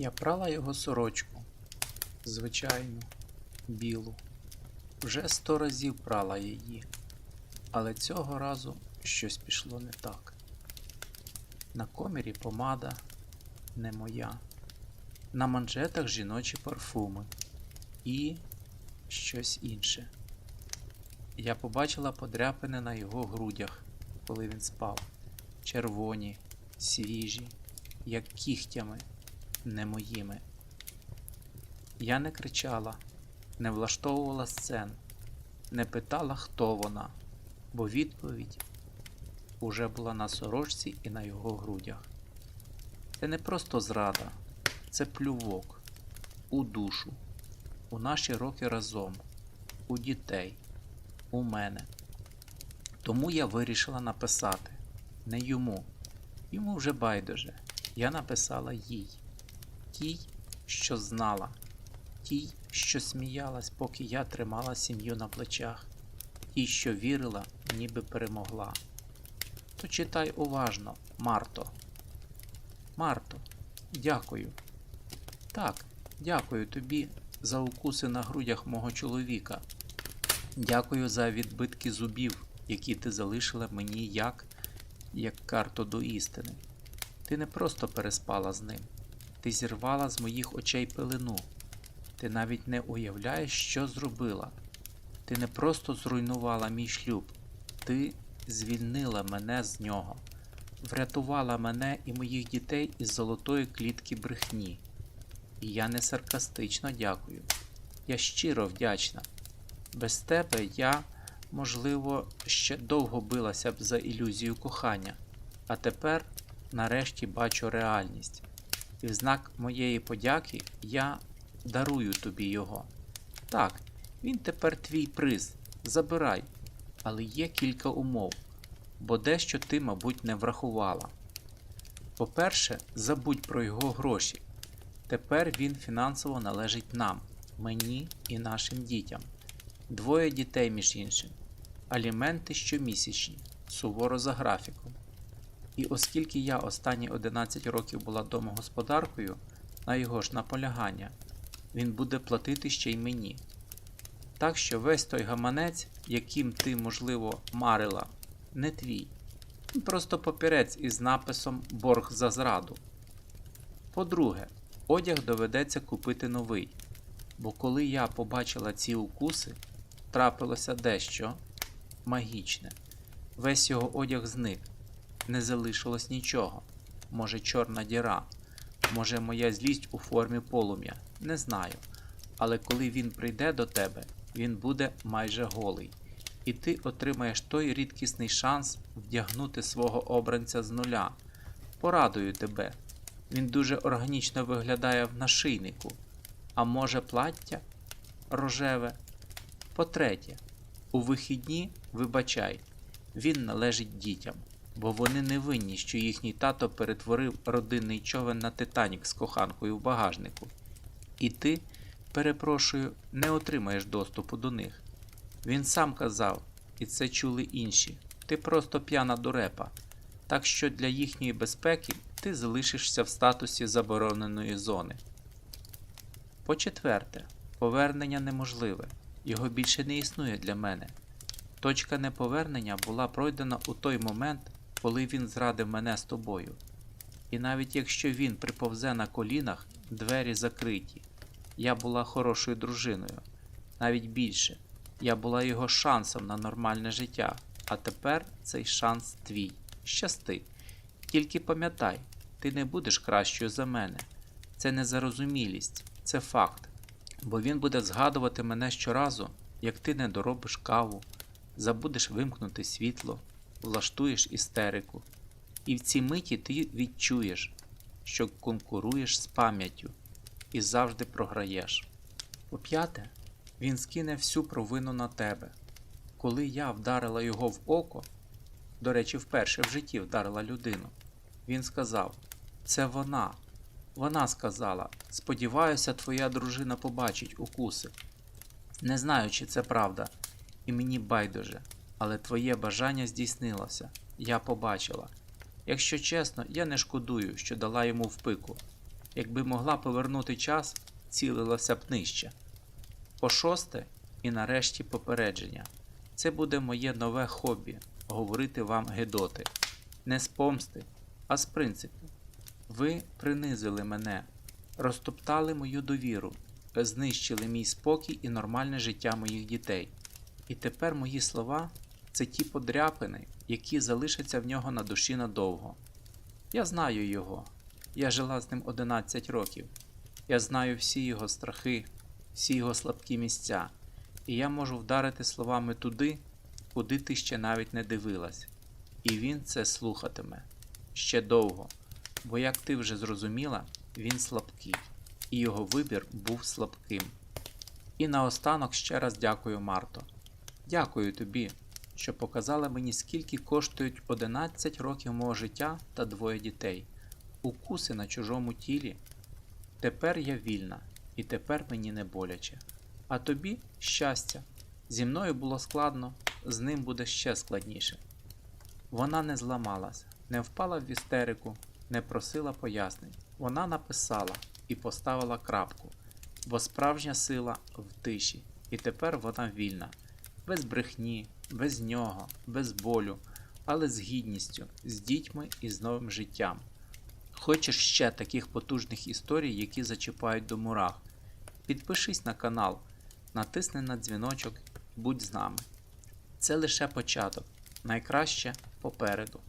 Я прала його сорочку, звичайну, білу. Вже сто разів прала її, але цього разу щось пішло не так. На комірі помада не моя, на манжетах жіночі парфуми і щось інше. Я побачила подряпини на його грудях, коли він спав, червоні, свіжі, як кігтями, не моїми. Я не кричала, не влаштовувала сцен, не питала, хто вона, бо відповідь уже була на сорочці і на його грудях. Це не просто зрада, це плювок у душу, у наші роки разом, у дітей, у мене. Тому я вирішила написати не йому, йому вже байдуже. Я написала їй, тій, що знала, тій, що сміялась, поки я тримала сім'ю на плечах, тій, що вірила, ніби перемогла. То читай уважно, Марто. Марто, дякую. Так, дякую тобі за укуси на грудях мого чоловіка. Дякую за відбитки зубів, які ти залишила мені як, як карту до істини. Ти не просто переспала з ним, ти зірвала з моїх очей пилину. Ти навіть не уявляєш, що зробила. Ти не просто зруйнувала мій шлюб, ти звільнила мене з нього, врятувала мене і моїх дітей із золотої клітки брехні. І я не саркастично дякую. Я щиро вдячна. Без тебе я, можливо, ще довго билася б за ілюзію кохання, а тепер нарешті бачу реальність. І в знак моєї подяки я дарую тобі його. Так, він тепер твій приз. Забирай. Але є кілька умов, бо дещо ти, мабуть, не врахувала. По-перше, забудь про його гроші. Тепер він фінансово належить нам, мені і нашим дітям. Двоє дітей, між іншим, аліменти щомісячні, суворо за графіком. І оскільки я останні 11 років була домогосподаркою, на його ж наполягання, він буде платити ще й мені. Так що весь той гаманець, яким ти, можливо, марила, не твій. Просто папірець із написом Борг за зраду. По-друге, одяг доведеться купити новий. Бо коли я побачила ці укуси, трапилося дещо магічне. Весь його одяг зник, не залишилось нічого. Може, чорна діра, може, моя злість у формі полум'я, не знаю. Але коли він прийде до тебе, він буде майже голий, і ти отримаєш той рідкісний шанс вдягнути свого обранця з нуля. Порадую тебе. Він дуже органічно виглядає в нашийнику. А може, плаття рожеве. По-третє, у вихідні вибачай, він належить дітям, бо вони не винні, що їхній тато перетворив родинний човен на Титанік з коханкою в багажнику. І ти, перепрошую, не отримаєш доступу до них. Він сам казав, і це чули інші. Ти просто п'яна дурепа. Так що для їхньої безпеки ти залишишся в статусі забороненої зони. По-четверте, повернення неможливе, його більше не існує для мене. Точка неповернення була пройдена у той момент, коли він зрадив мене з тобою. І навіть якщо він приповзе на колінах, двері закриті. Я була хорошою дружиною, навіть більше. Я була його шансом на нормальне життя, а тепер цей шанс твій. Щасти. Тільки пам'ятай, ти не будеш кращою за мене. Це не зарозумілість, це факт. Бо він буде згадувати мене щоразу, як ти не доробиш каву, забудеш вимкнути світло, влаштуєш істерику. І в цій миті ти відчуєш, що конкуруєш з пам'яттю і завжди програєш. По-п'яте, він скине всю провину на тебе. Коли я вдарила його в око, до речі, вперше в житті вдарила людину, він сказав: Це вона. Вона сказала: Сподіваюся, твоя дружина побачить укуси. Не знаю, чи це правда, і мені байдуже, але твоє бажання здійснилося. Я побачила. Якщо чесно, я не шкодую, що дала йому в пику. якби могла повернути час, цілилася б нижче. По шосте, і нарешті попередження. Це буде моє нове хобі говорити вам гедоти. Не з помсти, а з принципу. Ви принизили мене, розтоптали мою довіру, знищили мій спокій і нормальне життя моїх дітей. І тепер мої слова це ті подряпини, які залишаться в нього на душі надовго. Я знаю його. Я жила з ним 11 років. Я знаю всі його страхи, всі його слабкі місця, і я можу вдарити словами туди, куди ти ще навіть не дивилась. І він це слухатиме ще довго, бо, як ти вже зрозуміла, він слабкий, і його вибір був слабким. І наостанок ще раз дякую, Марто. Дякую тобі, що показала мені, скільки коштують 11 років мого життя та двоє дітей, укуси на чужому тілі. Тепер я вільна, і тепер мені не боляче. А тобі щастя. Зі мною було складно, з ним буде ще складніше. Вона не зламалась, не впала в істерику, не просила пояснень. Вона написала і поставила крапку, бо справжня сила в тиші, і тепер вона вільна, без брехні, без нього, без болю, але з гідністю, з дітьми і з новим життям. Хочеш ще таких потужних історій, які зачіпають до мурах? Підпишись на канал, натисни на дзвіночок, будь з нами. Це лише початок, найкраще попереду.